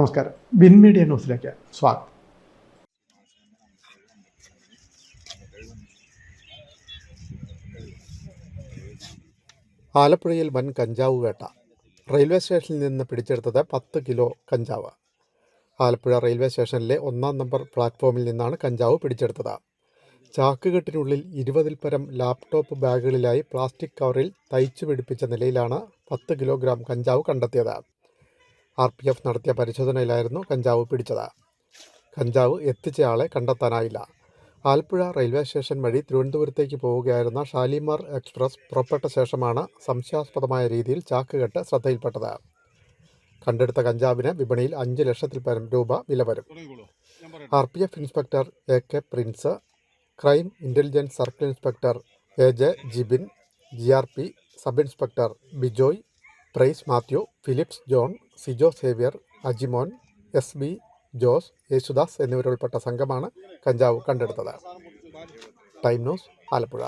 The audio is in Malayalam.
നമസ്കാരം. വിൻ മീഡിയ ന്യൂസിലേക്ക് സ്വാഗതം. ആലപ്പുഴയിൽ വൻ കഞ്ചാവ് വേട്ട. റെയിൽവേ സ്റ്റേഷനിൽ നിന്ന് പിടിച്ചെടുത്തത് പത്ത് കിലോ കഞ്ചാവ്. ആലപ്പുഴ റെയിൽവേ സ്റ്റേഷനിലെ ഒന്നാം നമ്പർ പ്ലാറ്റ്ഫോമിൽ നിന്നാണ് കഞ്ചാവ് പിടിച്ചെടുത്തത്. ചാക്കുകെട്ടിനുള്ളിൽ ഇരുപതിൽ പരം ലാപ്ടോപ്പ് ബാഗുകളിലായി പ്ലാസ്റ്റിക് കവറിൽ തയ്ച്ചു പിടിപ്പിച്ച നിലയിലാണ് പത്ത് കിലോഗ്രാം കഞ്ചാവ് കണ്ടെത്തിയത്. ആർ പി എഫ് നടത്തിയ പരിശോധനയിലായിരുന്നു കഞ്ചാവ് പിടിച്ചത്. കഞ്ചാവ് എത്തിച്ചയാളെ കണ്ടെത്താനായില്ല. ആലപ്പുഴ റെയിൽവേ സ്റ്റേഷൻ വഴി തിരുവനന്തപുരത്തേക്ക് പോവുകയായിരുന്ന ഷാലിമാർ എക്സ്പ്രസ് പുറപ്പെട്ട ശേഷമാണ് സംശയാസ്പദമായ രീതിയിൽ ചാക്കുകെട്ട് ശ്രദ്ധയിൽപ്പെട്ടത്. കണ്ടെടുത്ത കഞ്ചാവിന് വിപണിയിൽ അഞ്ച് ലക്ഷത്തിൽ പരം രൂപ വില വരും. R P F inspector A K Prince crime intelligence circle inspector A J Jibin G R P sub inspector Bijoy Price Mathew Philips John Sijo Xavier Ajimon S B Jose Yesudas എന്നിവരുൾപ്പെട്ട സംഘമാണ് കഞ്ചാവ് കണ്ടെടുത്തത്. Time news Alappuzha.